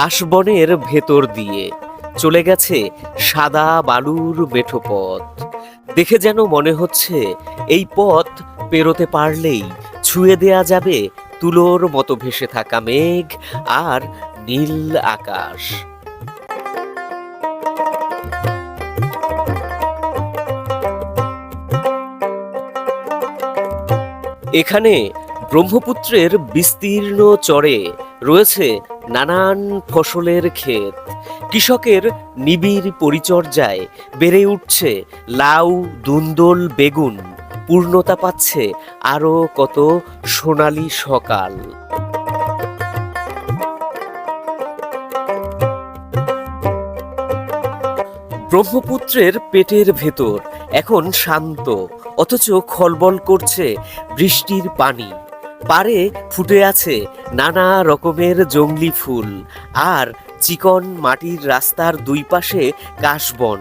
কাশবনের ভেতর দিয়ে চলে গেছে সাদা বালুর মেঠো পথ দেখে যেন মনে হচ্ছে এই পথ পেরোতে পারলেই ছুঁয়ে দেয়া যাবে তুলোর মতো ভেসে থাকা মেঘ আর নীল আকাশ। এখানে ব্রহ্মপুত্রের বিস্তীর্ণ চরে রয়েছে নানান ফসলের ক্ষেত। কৃষকের নিবিড় পরিচর্যায় বেড়ে উঠছে লাউ, দুন্দল, বেগুন। পূর্ণতা পাচ্ছে আরও কত সোনালি সকাল। ব্রহ্মপুত্রের পেটের ভেতর এখন শান্ত, অথচ খলবল করছে বৃষ্টির পানি। পারে ফুটে আছে নানা রকমের জংলি ফুল আর চিকন মাটির রাস্তার দুই পাশে কাশবন।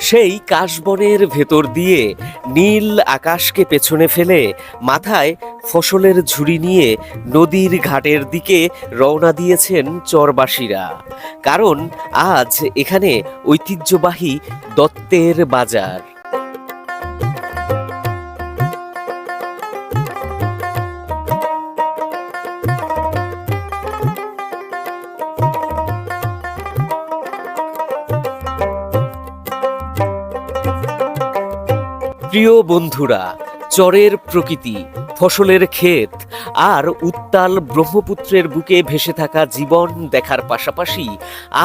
সেই কাশবনের ভেতর দিয়ে নীল আকাশকে পেছনে ফেলে মাথায় ফসলের ঝুড়ি নিয়ে নদীর ঘাটের দিকে রওনা দিয়েছেন চরবাসীরা। কারণ আজ এখানে ঐতিহ্যবাহী দত্তের বাজার। প্রিয় বন্ধুরা চরের প্রকৃতি, ফসলের ক্ষেত আর উত্তাল ব্রহ্মপুত্রের বুকে ভেসে থাকা জীবন দেখার পাশাপাশি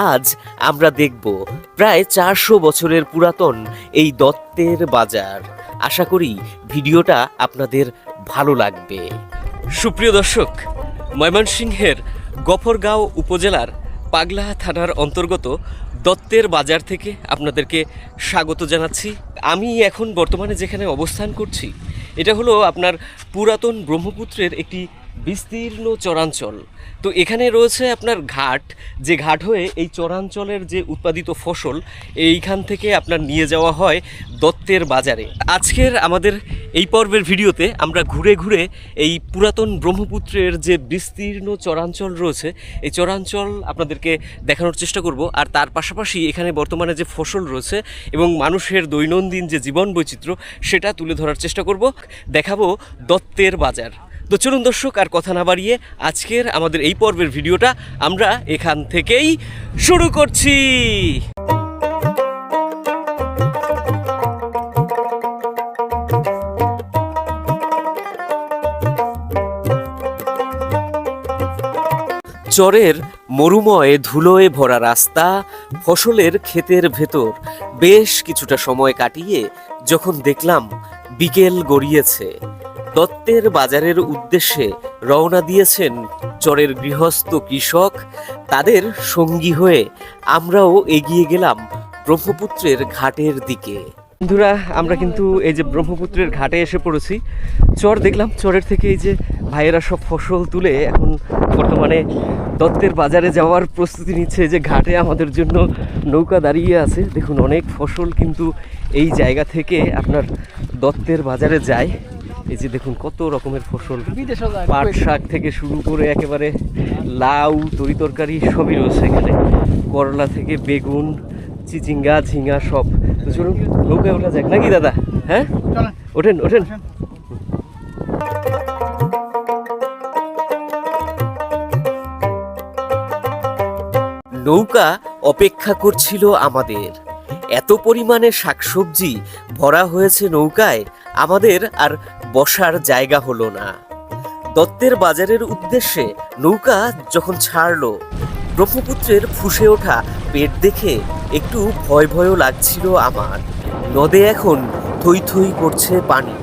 আজ আমরা দেখব প্রায় চারশো বছরের পুরাতন এই দত্তের বাজার। আশা করি ভিডিওটা আপনাদের ভালো লাগবে। সুপ্রিয় দর্শক, ময়মনসিংহের গফরগাঁও উপজেলার পাগলা থানার অন্তর্গত দত্তের বাজার থেকে আপনাদেরকে স্বাগত জানাচ্ছি। আমি এখন বর্তমানে যেখানে অবস্থান করছি এটা হলো আপনার পুরাতন ব্রহ্মপুত্রের একটি বিস্তীর্ণ চরাঞ্চল। তো এখানে রয়েছে আপনার ঘাট। যে ঘাট হয়ে এই চরাঞ্চলের যে উৎপাদিত ফসল, এইখান থেকে আপনার নিয়ে যাওয়া হয় দত্তের বাজারে। আজকের আমাদের এই পর্বের ভিডিওতে আমরা ঘুরে ঘুরে এই পুরাতন ব্রহ্মপুত্রের যে বিস্তীর্ণ চরাঞ্চল রয়েছে, এই চরাঞ্চল আপনাদেরকে দেখানোর চেষ্টা করব। আর তার পাশাপাশি এখানে বর্তমানে যে ফসল রয়েছে এবং মানুষের দৈনন্দিন যে জীবন বৈচিত্র্য, সেটা তুলে ধরার চেষ্টা করব। দেখাবো দত্তের বাজার। তো চলুন দর্শক, আর কথা না বাড়িয়ে আজকের আমাদের এই পর্বের ভিডিওটা আমরা এখান থেকেই শুরু করছি। চরের মরুময় ধুলোয় ভরা রাস্তা, ফসলের ক্ষেতের ভেতর বেশ কিছুটা সময় কাটিয়ে যখন দেখলাম বিকেল গড়িয়েছে। দত্তের বাজারের উদ্দেশ্যে রওনা দিয়েছেন চরের গৃহস্থ কৃষক। তাদের সঙ্গী হয়ে আমরাও এগিয়ে গেলাম ব্রহ্মপুত্রের ঘাটের দিকে। বন্ধুরা, আমরা কিন্তু এই যে ব্রহ্মপুত্রের ঘাটে এসে পড়েছি। চর দেখলাম, চরের থেকে এই যে ভাইয়েরা সব ফসল তুলে এখন বর্তমানে দত্তের বাজারে যাওয়ার প্রস্তুতি নিচ্ছে। যে ঘাটে আমাদের জন্য নৌকা দাঁড়িয়ে আছে। দেখুন, অনেক ফসল কিন্তু এই জায়গা থেকে আপনার দত্তের বাজারে যায়। এই যে দেখুন কত রকমের ফসল। পাট শাক থেকে শুরু করে একেবারে লাউ তরি তরকারি সবই রয়েছে এখানে। করলা থেকে বেগুন চিচিঙ্গা ঝিঙ্গা সব। তো চলুন নৌকায় ওঠা যাক। নাকি দাদা? হ্যাঁ? ওঠেন ওঠেন। নৌকা অপেক্ষা করছিল আমাদের। এত পরিমাণে শাকসবজি ভরা হয়েছে নৌকায় আমাদের আর বসার জায়গা হলো না। দত্তের বাজারের উদ্দেশ্যে নৌকা যখন ছাড়লো, ব্রহ্মপুত্রের ফুসে ওঠা পেট দেখে একটু ভয় ভয়ও লাগছিল আমার। নদে এখন থই থই করছে পানি।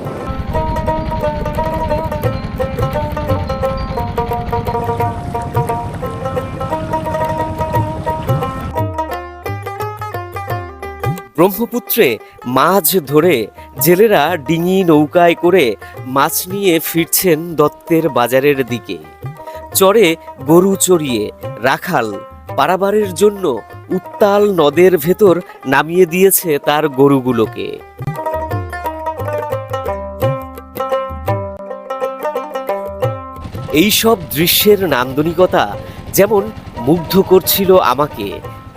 ব্রহ্মপুত্রে মাছ ধরে জেলেরা ডিঙি নৌকায় করে মাছ নিয়ে ফিরছেন দত্তের বাজারের দিকে। চরে গরু চড়িয়ে রাখাল পারাবারের জন্য উত্তাল নদের ভেতর নামিয়ে দিয়েছে তার গরুগুলোকে। এই সব দৃশ্যের নান্দনিকতা যেমন মুগ্ধ করছিল আমাকে,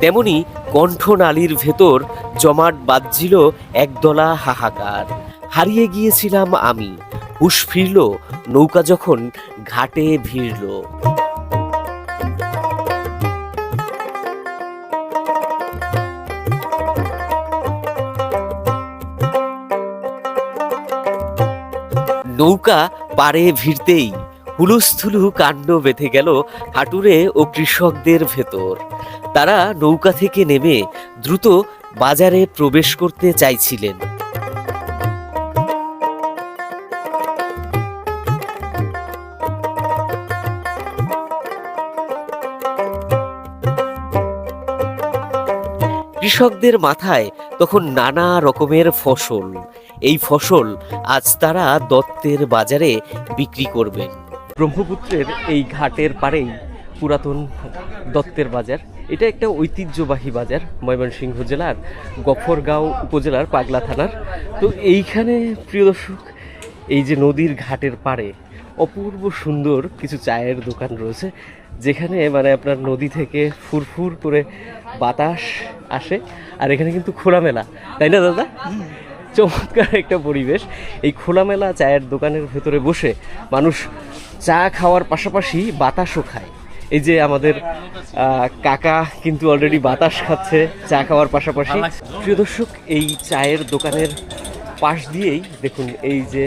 তেমনি কণ্ঠনালীর ভেতর জমাট বাজছিল একদলা হাহাকার। হারিয়ে গিয়েছিলাম আমি। হুশ ফিরল, নৌকা যখন ঘাটে ভিড়ল। নৌকা পাড়ে ভিড়তেই হুলুস্থুলু কাণ্ড বেঁধে গেল হাটুরে ও কৃষকদের ভেতর। তারা নৌকা থেকে নেমে দ্রুত বাজারে প্রবেশ করতে চাইছিলেন। কৃষকদের মাথায় তখন নানা রকমের ফসল। এই ফসল আজ তারা দত্তের বাজারে বিক্রি করবেন। ব্রহ্মপুত্রের এই ঘাটের পাড়েই পুরাতন দত্তের বাজার। এটা একটা ঐতিহ্যবাহী বাজার, ময়মনসিংহ জেলার গফরগাঁও উপজেলার পাগলা থানার। তো এইখানে, প্রিয় দর্শক, এই যে নদীর ঘাটের পাড়ে অপূর্ব সুন্দর কিছু চায়ের দোকান রয়েছে, যেখানে মানে আপনার নদী থেকে ফুরফুর করে বাতাস আসে, আর এখানে কিন্তু খোলামেলা, তাই না দাদা? চমৎকার একটা পরিবেশ। এই খোলামেলা চায়ের দোকানের ভেতরে বসে মানুষ চা খাওয়ার পাশাপাশি বাতাসও খায়। এই যে আমাদের কাকা কিন্তু অলরেডি বাতাস খাচ্ছে, চা খাওয়ার পাশাপাশি। প্রিয় দর্শক, এই চায়ের দোকানের পাশ দিয়েই দেখুন, এই যে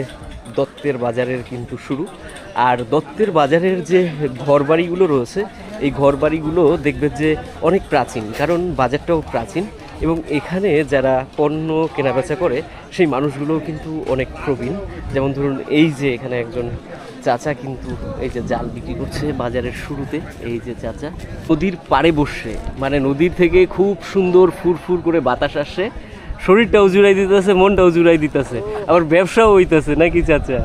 দত্তের বাজারের কিন্তু শুরু। আর দত্তের বাজারের যে ঘরবাড়িগুলো রয়েছে, এই ঘরবাড়িগুলো দেখবেন যে অনেক প্রাচীন, কারণ বাজারটাও প্রাচীন। এবং এখানে যারা পণ্য কেনাবেচা করে, সেই মানুষগুলোও কিন্তু অনেক প্রবীণ। যেমন ধরুন, এই যে এখানে একজন চাচা কিন্তু এই যে জাল বিক্রি করছে বাজারের শুরুতে, এই যে চাচা। নদীর পাড়ে বসে মানে নদীর থেকে খুব সুন্দর ফুরফুর করে বাতাস আসছে। শরীরটাও জুড়াই দিতেছে, মনটাও জুড়াই দিতেছে। আবার ব্যবসাও হইতেছে, নাকি চাচা?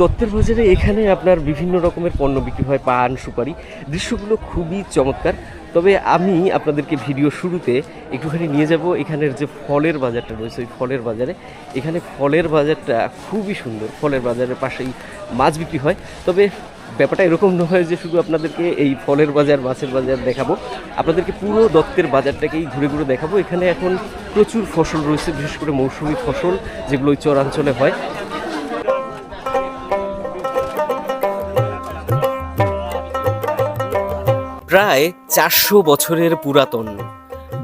দত্তের বাজারে এখানে আপনার বিভিন্ন রকমের পণ্য বিক্রি হয়, পান, সুপারি। দৃশ্যগুলো খুবই চমৎকার। তবে আমি আপনাদেরকে ভিডিও শুরুতে একটুখানি নিয়ে যাব। এখানের যে ফলের বাজারটা রয়েছে, ওই ফলের বাজারে। এখানে ফলের বাজারটা খুবই সুন্দর। ফলের বাজারের পাশেই মাছ বিক্রি হয়। তবে ব্যাপারটা এরকম নয় যে শুধু আপনাদেরকে এই ফলের বাজার, মাছের বাজার দেখাবো। আপনাদেরকে পুরো দত্তের বাজারটাকেই ঘুরে ঘুরে দেখাবো। এখানে এখন প্রচুর ফসল রয়েছে, বিশেষ করে মৌসুমি ফসল, যেগুলো ওই চরাঞ্চলে হয়। প্রায় চারশো বছরের পুরাতন।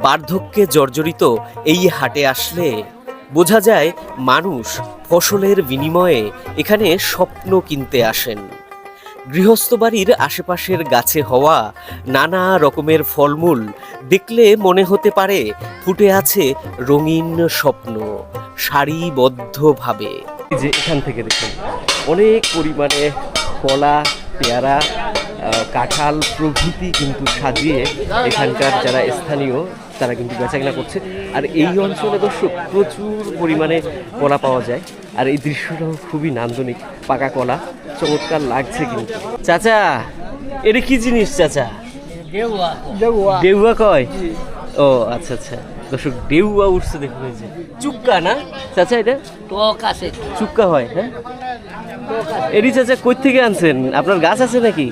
বার্ধক্যে জর্জরিত এই হাটে আসলে বোঝা যায় মানুষ ফসলের বিনিময়ে এখানে স্বপ্ন কিনতে আসেন। গৃহস্থ বাড়ির আশেপাশের গাছে হওয়া নানা রকমের ফলমূল দেখলে মনে হতে পারে ফুটে আছে রঙিন স্বপ্ন, সারিবদ্ধভাবে। যে এখান থেকে দেখুন, অনেক পরিমাণে কলা, পেয়ারা কাঁঠাল প্রভৃতি কিন্তু সাজিয়ে এখানকার যারা স্থানীয় তারা কিন্তু বেচাকেনা করছে। আর এই অঞ্চলে দর্শক প্রচুর পরিমাণে কলা পাওয়া যায়। আর এই দৃশ্যটাও খুবই নান্দনিক পাকা কলা চমৎকার লাগছে কিন্তু। চাচা এটা কি জিনিস চাচা? ডেউয়া কয়? ও আচ্ছা আচ্ছা। দর্শক ডেউয়া উঠছে দেখুন যে। চুক্কা না? চাচা এটা? টক আছে। চুক্কা হয় হ্যাঁ? এডি চাচা কই থেকে আনছেন? আপনার গাছ আছে নাকি?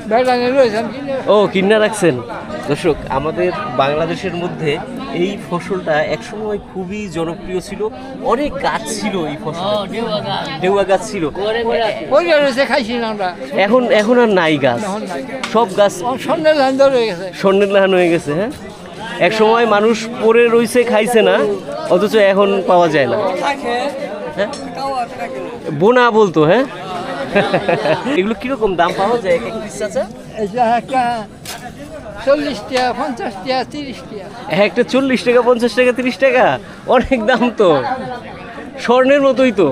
ও কিনা রাখছেন? দর্শক আমাদের বাংলাদেশের মধ্যে এই ফসলটা একসময় খুবই জনপ্রিয় ছিল। অনেক গাছ ছিল এই ফসল। ডেউয়া গাছ। ছিল। এখন এখন আর নাই গাছ। সব গেছে স্বর্ণের লাহান হয়ে গেছে। হ্যাঁ এক সময় মানুষ পরে রইছে খাইছে না। অথচ এখন পাওয়া যায় না। হ্যাঁ? বোনা বলতো হ্যাঁ? এগুলো কীরকম দাম পাওয়া যায়? এক এক পিস চাচা চল্লিশ টাকা পঞ্চাশ টাকা তিরিশ টাকা একটা চল্লিশ টাকা পঞ্চাশ টাকা তিরিশ টাকা? অনেক দাম তো। স্বর্ণের মতোই তো।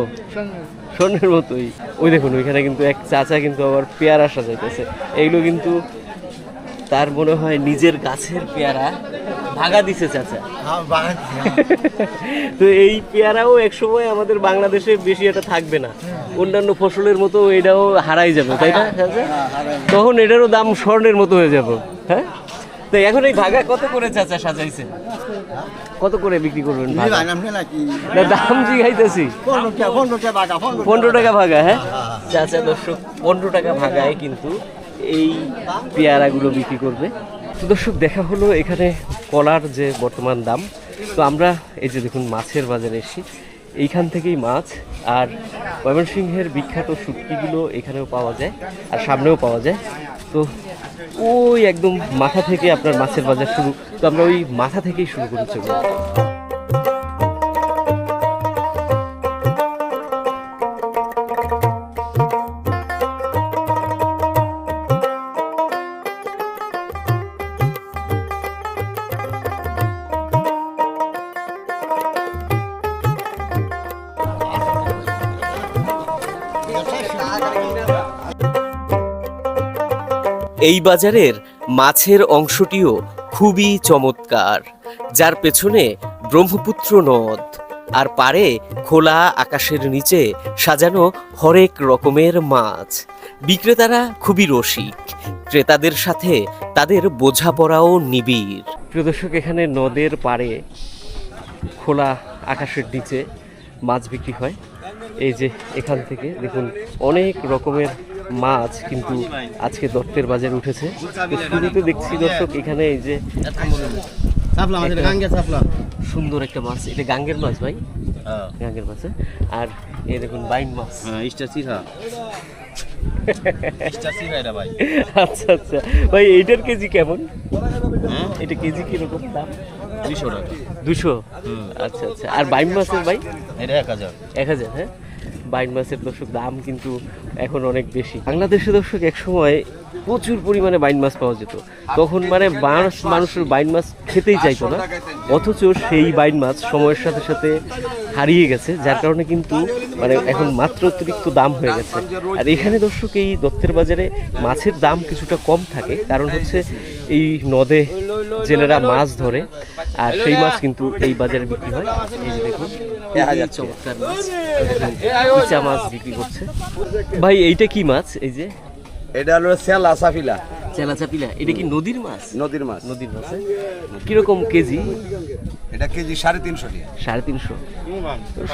স্বর্ণের মতোই। ওই দেখুন ওইখানে কিন্তু এক চাচা কিন্তু আবার পেয়ারা সাজাইতেছে। এগুলো কিন্তু তার মনে হয় নিজের গাছের পেয়ারা। ভাগা দিছে চাচা। তো এই পেয়ারাও এক সময় আমাদের বাংলাদেশে বেশি এটা থাকবে না। অন্যান্য ফসলের মতো এটাও হারাই যাবে তাই না চাচা? তখন এটারও দাম স্বর্ণের মতো হয়ে যাবে হ্যাঁ? তো এখন এই ভাগা কত করে চাচা সাজাইছে কত করে বিক্রি করবেন? না দাম জিগাইতেছি। পনেরো টাকা ভাগা হ্যাঁ। চাচা দর্শক পনেরো টাকা ভাগায় কিন্তু এই পেয়ারাগুলো বিক্রি করবে। তো দর্শক, দেখা হলো এখানে কলার যে বর্তমান দাম। তো আমরা এই যে দেখুন, মাছের বাজারে এসি এইখান থেকেই মাছ, আর ময়মনসিংহের বিখ্যাত শুটকিগুলো এখানেও পাওয়া যায়, আর সামনেও পাওয়া যায়। তো ওই একদম মাথা থেকে আপনার মাছের বাজার শুরু, তো আমরা ওই মাথা থেকেই শুরু করি এই বাজারের মাছের অংশটিও খুবই চমৎকার, যার পেছনে ব্রহ্মপুত্র নদ, আর পারে খোলা আকাশের নিচে সাজানো হরেক রকমের মাছ। বিক্রেতারা খুবই রসিক, ক্রেতাদের সাথে তাদের বোঝাপড়াও নিবিড়। প্রিয় দর্শক, এখানে নদের পাড়ে খোলা আকাশের নিচে মাছ বিক্রি হয়। এই যে এখান থেকে দেখুন, অনেক রকমের মাছ কিন্তু আজকে দত্তের বাজারে উঠেছে। শুরুতে দেখছি দর্শক এখানে এই যে সুন্দর একটা মাছ এটা গাঙ্গের মাছ ভাই? গাঙ্গের মাছ হ্যাঁ? আর এ দেখুন বাইন মাছ। আচ্ছা আচ্ছা। ভাই এইটার কেজি কেমন? এটা কেজি কীরকম দাম? দুশো আচ্ছা আচ্ছা। আর বাইন মাছের ভাই? এটা এক হাজার। এক হাজার হ্যাঁ? বাইন মাছের দর্শক, দাম কিন্তু এখন অনেক বেশি। বাংলাদেশে দর্শক এক সময় প্রচুর পরিমাণে বাইন মাছ পাওয়া যেত। তখন মানে মানুষ মানুষের বাইন মাছ খেতেই চাইতো না। অথচ সেই বাইন মাছ সময়ের সাথে সাথে হারিয়ে গেছে, যার কারণে কিন্তু মানে এখন মাত্র অতিরিক্ত দাম হয়ে গেছে। আর এখানে দর্শক, এই দত্তের বাজারে মাছের দাম কিছুটা কম থাকে। কারণ হচ্ছে এই নদে জেলেরা মাছ ধরে। আর সেই মাছ কিন্তু এই বাজারে বিক্রি হয়। এই যে দেখুন চমৎকার মাছ। ইচা মাছ বিক্রি করছে। ভাই এইটা কি মাছ? এই যে এটা হলো সেলা সাফিলা চেলাচাপিলা এটা কি নদীর মাছ? নদীর মাছ। নদীর মাছ হ্যাঁ? কীরকম কেজি? এটা কেজি সাড়ে তিনশো সাড়ে তিনশো।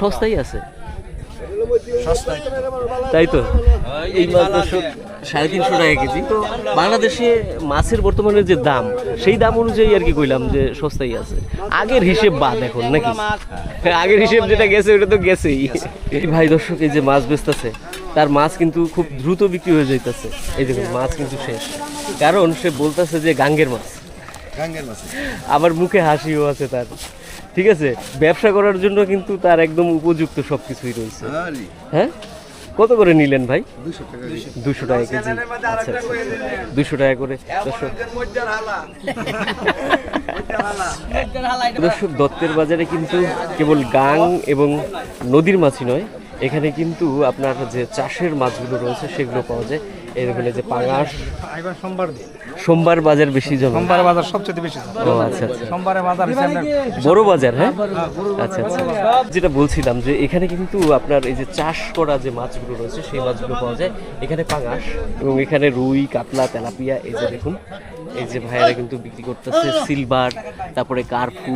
সস্তাই আছে। তাই তো? এই মাছ দর্শক সাড়ে তিনশো টাকা কেজি। তো বাংলাদেশে মাছের বর্তমানে যে দাম সেই দাম অনুযায়ী আর কি কইলাম যে সস্তাই আছে। আগের হিসেব বাদ এখন নাকি? আগের হিসেব যেটা গেছে ওটা তো গেছেই। এই ভাই দর্শক এই যে মাছ বেচতেছে তার মাছ কিন্তু খুব দ্রুত বিক্রি হয়ে যাইতেছে। এই দেখুন মাছ কিন্তু শেষ। কারণ সে বলতেছে যে গাঙ্গের মাছ। গাঙ্গের মাছ। আবার মুখে হাসিও আছে তার। ঠিক আছে? ব্যবসা করার জন্য কিন্তু তার একদম উপযুক্ত সব কিছুই রয়েছে হ্যাঁ? কত করে নিলেন ভাই? দুশো টাকা টাকা কেজি। আচ্ছা দুশো টাকা করে। দর্শক দত্তের বাজারে কিন্তু কেবল গাং এবং নদীর মাছই নয়। এখানে কিন্তু আপনার যে চাষের মাছগুলো রয়েছে সেগুলো পাওয়া যায়। এই দেখুন এই যে পাঙাশ। সোমবার দিন। সোমবার বাজার বেশি জমে? সোমবার বাজার সবচেয়ে বেশি ও আচ্ছা আচ্ছা। সোমবারে বাজার হিসেবে বড় বাজার হ্যাঁ? আচ্ছা আচ্ছা। যেটা বলছিলাম যে এখানে কিন্তু আপনার এই যে চাষ করা যে মাছগুলো রয়েছে সেই মাছগুলো পাওয়া যায়। এখানে পাঙাশ এবং এখানে রুই কাতলা তেলাপিয়া এই যে দেখুন এই যে ভাইয়েরা কিন্তু বিক্রি করতেছে সিলভার তারপরে কার্পু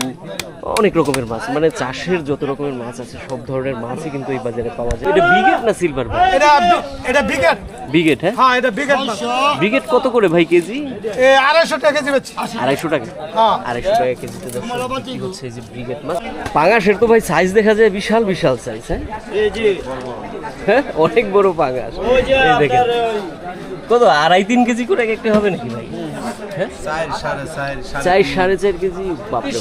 অনেক রকমের মাছ। মানে চাষের যত রকমের মাছ আছে সব ধরনের মাছই কিন্তু এই বাজারে পাওয়া যায়। এটা বিগেট না সিলভার ভাই? এটা এটা বিকেট ব্রিগেড হ্যাঁ? হ্যাঁ এটা মাছ। ব্রিগেড কত করে ভাই কেজি? আড়াইশো টাকা কেজি বেচছি আড়াইশো টাকা? হ্যাঁ। আড়াইশো টাকা কেজিতে হচ্ছে যে ব্রিগেড মাছ? পাঙাশের তো ভাই সাইজ দেখা যায় বিশাল বিশাল সাইজ হ্যাঁ? হ্যাঁ অনেক বড় পাঙাশ। এই দেখেন। কত আড়াই তিন কেজি করে এক একটা হবে নাকি ভাই? হ্যাঁ? চার সাড়ে চার সাড়ে চার কেজি পাঙাশ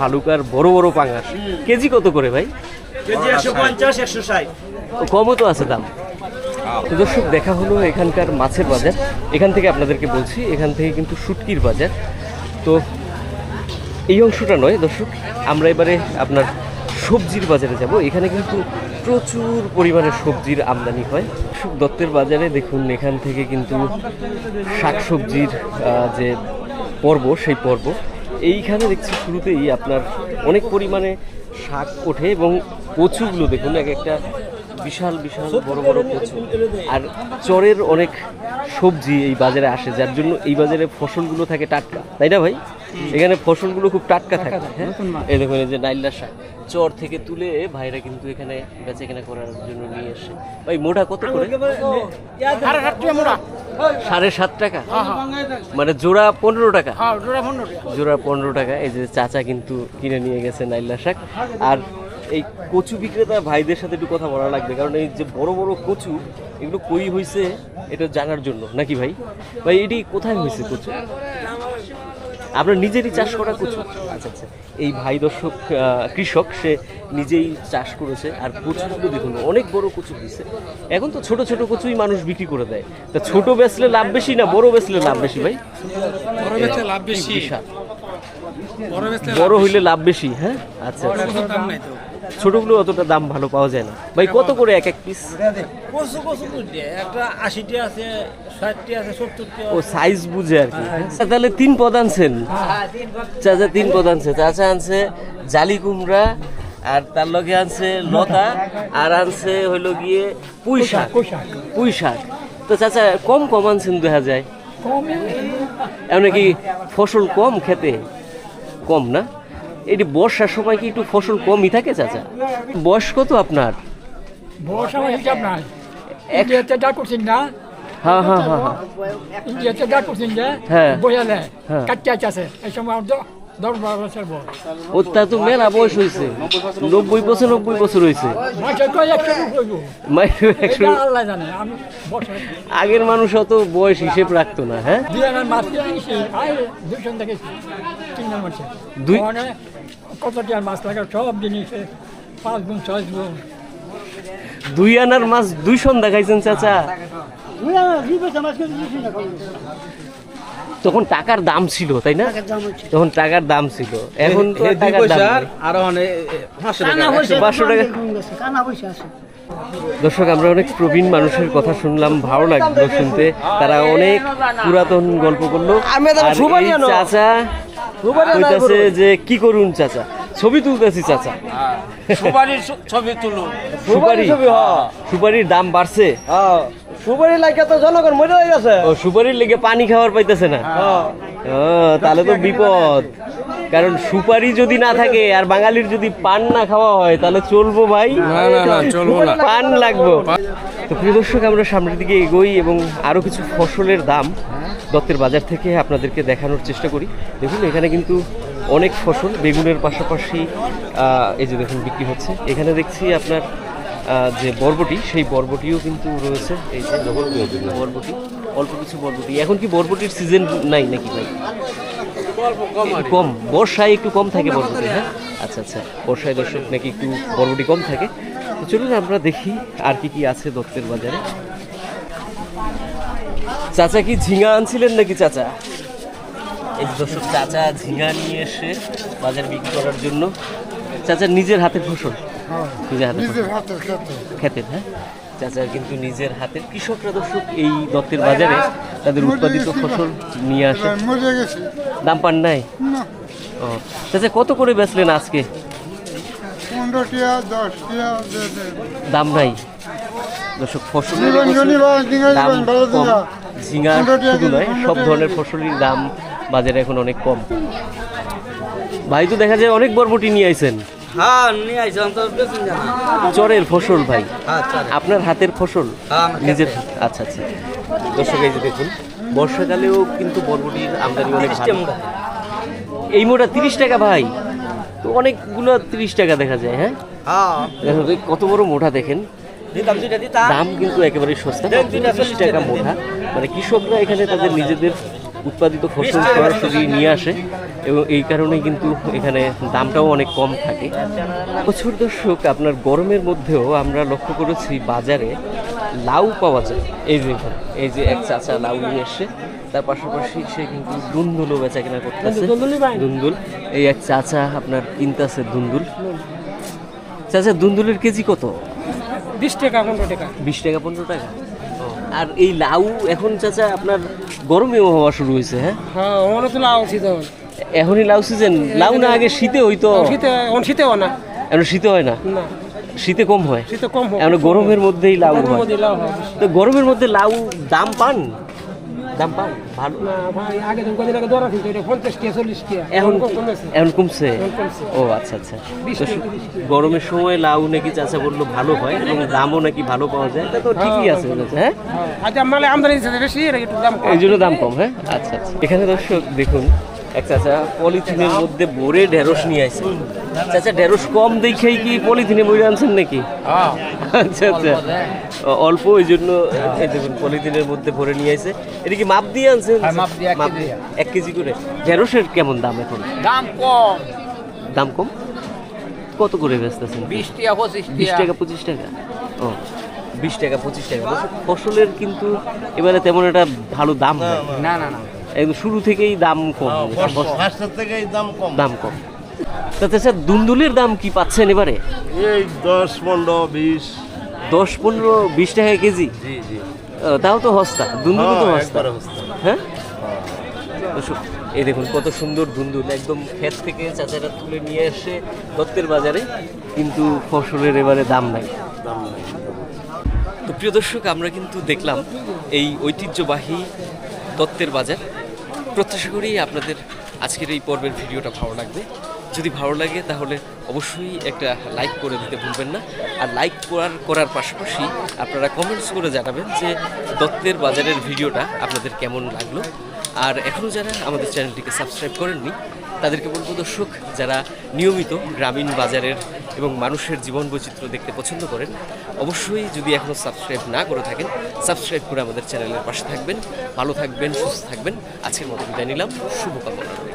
ভালুকার বড় বড় পাঙাশ। কেজি কত করে ভাই? ও, কমও তো আছে দাম। দর্শক, দেখা হলো এখানকার মাছের বাজার। এখান থেকে আপনাদেরকে বলছি, এখান থেকে কিন্তু শুটকির বাজার। তো এই অংশটা নয় দর্শক, আমরা এবারে আপনার সবজির বাজারে যাব। এখানে কিন্তু প্রচুর পরিমাণে সবজির আমদানি হয়। দত্তের বাজারে দেখুন, এখান থেকে কিন্তু শাকসবজির যে পর্ব, সেই পর্ব। এইখানে দেখছি শুরুতেই আপনার অনেক পরিমাণে শাক ওঠে এবং কচুগুলো দেখুন, এক একটা বিশাল বিশাল বড় বড় কচু আর চরের অনেক সবজি এই বাজারে আসে যার জন্য এই বাজারে ফসলগুলো থাকে টাটকা। তাই না ভাই? এখানে ফসলগুলো খুব টাটকা থাকে। হ্যাঁ? এই দেখুন এই যে নাইল্লা শাক। চর থেকে তুলে ভাইরা কিন্তু এখানে বেচা কেনা করার জন্য নিয়ে আসে। ভাই মোটা কত করে? সাড়ে সাত টাকা? মানে জোড়া পনেরো টাকা? জোড়া পনেরো টাকা। এই যে চাচা কিন্তু কিনে নিয়ে গেছে নাইল্লা শাক। আর এই কচু বিক্রেতা ভাইদের সাথে একটু কথা বলা লাগবে কারণ এই যে বড় বড় কচু এগুলো কই হয়েছে এটা জানার জন্য নাকি ভাই? ভাই এটি কোথায় হয়েছে কচু? আপনার নিজেরই চাষ করা কচু? আচ্ছা আচ্ছা। এই ভাই দর্শক কৃষক সে নিজেই চাষ করেছে আর কচুগুলো দেখুন অনেক বড় কচু হয়েছে এখন তো ছোট ছোট কচুই মানুষ বিক্রি করে দেয়। তা ছোট বেচলে লাভ বেশি না বড় বেচলে লাভ বেশি ভাই? বড় বেচলে লাভ বেশি। বড় বড় হইলে লাভ বেশি হ্যাঁ? আচ্ছা আচ্ছা। ছোটগুলো অতটা দাম ভালো পাওয়া যায় না। ভাই কত করে এক এক পিস কচু কচু বুঝলে একটা আশিটি আছে ষাটটি আছে সত্তরটি ও সাইজ বুঝে আর কি। আচ্ছা, তাহলে তিন পদ আনছেন? চাচা তিন পদ। আনছে। চাচা আনছে জালি কুমড়া আর তার লগে আনছে লতা আর আনছে হইল গিয়ে পুঁই শাক। পুঁই শাক তো চাচা কম কম আনছেন দেখা যায় এমন কি ফসল কম খেতে। কম না? এটি বর্ষার সময় কি একটু ফসল কমই থাকে চাচা? বয়স কত আপনার? বড় সময় হিসাব নাই। ইন্ডিয়াতে যা করছেন না হ্যাঁ হ্যাঁ হ্যাঁ হ্যাঁ। ইন্ডিয়াতে যা করছেন যে হ্যাঁ। বইয়ালে হ্যাঁ। আছে এই সময় দশ বারো বছর বয়স। ও তা তো মেলা বয়স হয়েছে নব্বই বছর নব্বই বছর হয়েছে আগের মানুষ অত বয়স হিসেব রাখতো না হ্যাঁ? দুই কতটি আর মাছ লাগে? সব জিনিসে পাঁচ গুণ ছয় গুণ। দুই আনার মাছ দুই সন্ধ্যা খাইছেন চাচা। তখন টাকার দাম ছিল তাই না? তখন টাকার দাম ছিল। এখন তো আর টাকার দাম আরও অনেক টাকা। দর্শক আমরা অনেক প্রবীণ মানুষের কথা শুনলাম ভালো লাগল শুনতে। তারা অনেক পুরাতন গল্প করল। চাচা কইতাছে যে কি করুন চাচা? ছবি তুলতেছি চাচা। সুপারির ছবি হ্যাঁ। তুলুন। সুপারি সুপারির দাম বাড়ছে। সুপারি লাগে তো জনগণ মরে গেছে ও সুপারির লেগে পানি খাওয়ার পাইতেছে না? ও, তাহলে তো বিপদ। কারণ সুপারি যদি না থাকে আর বাঙালির যদি পান না খাওয়া হয় তাহলে চলবো ভাই। না না না চলবো না। পান লাগবো। তো প্রিয় দর্শক আমরা সামনের দিকে এগোই এবং আরও কিছু ফসলের দাম দত্তের বাজার থেকে আপনাদেরকে দেখানোর চেষ্টা করি। দেখুন এখানে কিন্তু অনেক ফসল বেগুনের পাশাপাশি এই যে দেখুন বিক্রি হচ্ছে। এখানে দেখছি আপনার যে বরবটি, সেই বরবটিও কিন্তু রয়েছে। এই যে বরবটি, অল্প কিছু বরবটি। এখন কি বরবটির সিজন নাই নাকি ভাই? কম। বর্ষায় একটু কম থাকে বরবটি হ্যাঁ? আচ্ছা আচ্ছা। বর্ষায় দর্শক নাকি একটু বরবটি কম থাকে। তো চলুন আমরা দেখি আর কি কি আছে দত্তের বাজারে। চাচা কি ঝিঙা আনছিলেন নাকি চাচা? এই যে দর্শক চাচা ঝিঙা নিয়ে এসে বাজার বিক্রি করার জন্য চাচা নিজের হাতের ফসল। নিজের খেতেন হ্যাঁ? চাচা কিন্তু নিজের হাতের। কৃষকরা দর্শক এই দত্তের বাজারে তাদের উৎপাদিত ফসল নিয়ে আসে। দাম পান নাই? ও চাচা কত করে বেচলেন আজকে? দাম নাই। দর্শক ফসলের দাম কম। ঝিঙা। শুধু নয় সব ধরনের ফসলের দাম বাজারে এখন অনেক কম। ভাই তো দেখা যায় অনেক বরবটি নিয়ে আইছেন। হ্যাঁ চরের ফসল ভাই। আচ্ছা আপনার হাতের ফসল? হ্যাঁ, নিজের? আচ্ছা আচ্ছা। দর্শক এই যে দেখুন বর্ষাকালেও কিন্তু বরবটির আমদানি অনেক এই মোটা তিরিশ টাকা ভাই। তো অনেকগুলো তিরিশ টাকা দেখা যায় হ্যাঁ? হ্যাঁ। কত বড় মোটা দেখেন। দাম কিন্তু একেবারে সস্তা তিরিশ টাকা মোটা মানে কৃষকরা এখানে তাদের নিজেদের উৎপাদিত ফসল সরাসরি নিয়ে আসে এবং এই কারণেই কিন্তু এখানে দামটাও অনেক কম থাকে। প্রচুর দর্শক আপনার গরমের মধ্যেও আমরা লক্ষ্য করেছি বাজারে লাউ পাওয়া যায়। এই যে এখানে, এই যে এক চাচা লাউ নিয়ে এসে তার পাশাপাশি সে কিন্তু দুন্দুলও বেচা কেনা করতেছে দুন্দুল এই এক চাচা আপনার কিনতেছে দুন্দুল। চাচা দুন্দুলের কেজি কত? বিশ টাকা পনেরো টাকা। বিশ টাকা পনেরো টাকা। আর এই লাউ এখন চাচা আপনার গরমে হওয়া শুরু হয়েছে হ্যাঁ? হ্যাঁ আমারও তো লাউ শীত এখনই লাউ সিজন লাউ না আগে শীতে হইতো। শীতে এখন শীতে হয় না। এখন শীতে হয় না? না। শীতে কম হয়? শীতে কম হয়। এখন গরমের মধ্যেই লাউ হয়। তো গরমের মধ্যে লাউ দাম পান? দাম পান ভালো। না ভাই আগে তো কদিন আগে দরা কিন্তু এটা পঞ্চাশ টাকা চল্লিশ টাকা এখন কমেছে? এখন কমছে। ও আচ্ছা আচ্ছা। গরমের সময় লাউ নাকি চাষা বলল ভালো হয় এবং দামও নাকি ভালো পাওয়া যায়? এটা তো ঠিকই আছে হ্যাঁ। হ্যাঁ। আচ্ছা আমদানি বেশি এই জন্য দাম কম হ্যাঁ? আচ্ছা আচ্ছা। এখানে দর্শক দেখুন এক চাচা পলিথিনের মধ্যে ভরে ঢেঁড়স নিয়ে আসছে চাচা ঢেঁড়স কম দেখেই কি পলিথিনে বই আনছেন নাকি? আচ্ছা আচ্ছা। অল্প ওই জন্য দেখুন পলিথিনের মধ্যে ভরে নিয়ে আসে। এটা কি মাপ দিয়ে আনছেন? মাপ দিয়ে এক মাপ- কেজি। এক কেজি করে। ঢেঁড়সের কেমন দাম এখন? দাম কম। দাম কম? কত করে বেচতেছেন? বিশ টাকা পঁচিশ বিশ টাকা পঁচিশ টাকা? ও বিশ টাকা পঁচিশ টাকা। ফসলের কিন্তু এবারে তেমন একটা ভালো দাম না না না। একদম শুরু থেকেই দাম কম ফার্স্টের থেকে দাম কম। দাম কম। তাতে স্যার দুন্দুলের দাম কি পাচ্ছেন এবারে? এই দশ পনেরো বিশ। দশ পনেরো বিশ টাকা কেজি? জি জি। ও, তাও তো হস্তা দুন্দুলও তো হস্তা। একবারে হস্তা। হ্যাঁ? দর্শক, এই দেখুন কত সুন্দর দুন্দুল একদম ক্ষেত থেকে চাচারা তুলে নিয়ে এসে দত্তের বাজারে কিন্তু ফসলের এবারে দাম নাই। দাম নাই তো প্রিয় দর্শক আমরা কিন্তু দেখলাম এই ঐতিহ্যবাহী দত্তের বাজার। প্রত্যাশা করি আপনাদের আজকের এই পর্বের ভিডিওটা ভালো লাগবে। যদি ভালো লাগে তাহলে অবশ্যই একটা লাইক করে দিতে ভুলবেন না। আর লাইক করার করার পাশাপাশি আপনারা কমেন্টস করে জানাবেন যে দত্তের বাজারের ভিডিওটা আপনাদের কেমন লাগল। আর এখনও যারা আমাদের চ্যানেলটিকে সাবস্ক্রাইব করেননি তাদেরকে বলব দর্শক, যারা নিয়মিত গ্রামীণ বাজারের এবং মানুষের জীবন বৈচিত্র্য দেখতে পছন্দ করেন, অবশ্যই যদি এখনও সাবস্ক্রাইব না করে থাকেন, সাবস্ক্রাইব করে আমাদের চ্যানেলের পাশে থাকবেন। ভালো থাকবেন, সুস্থ থাকবেন। আজকের মতো বিদায় নিলাম। শুভকামনা।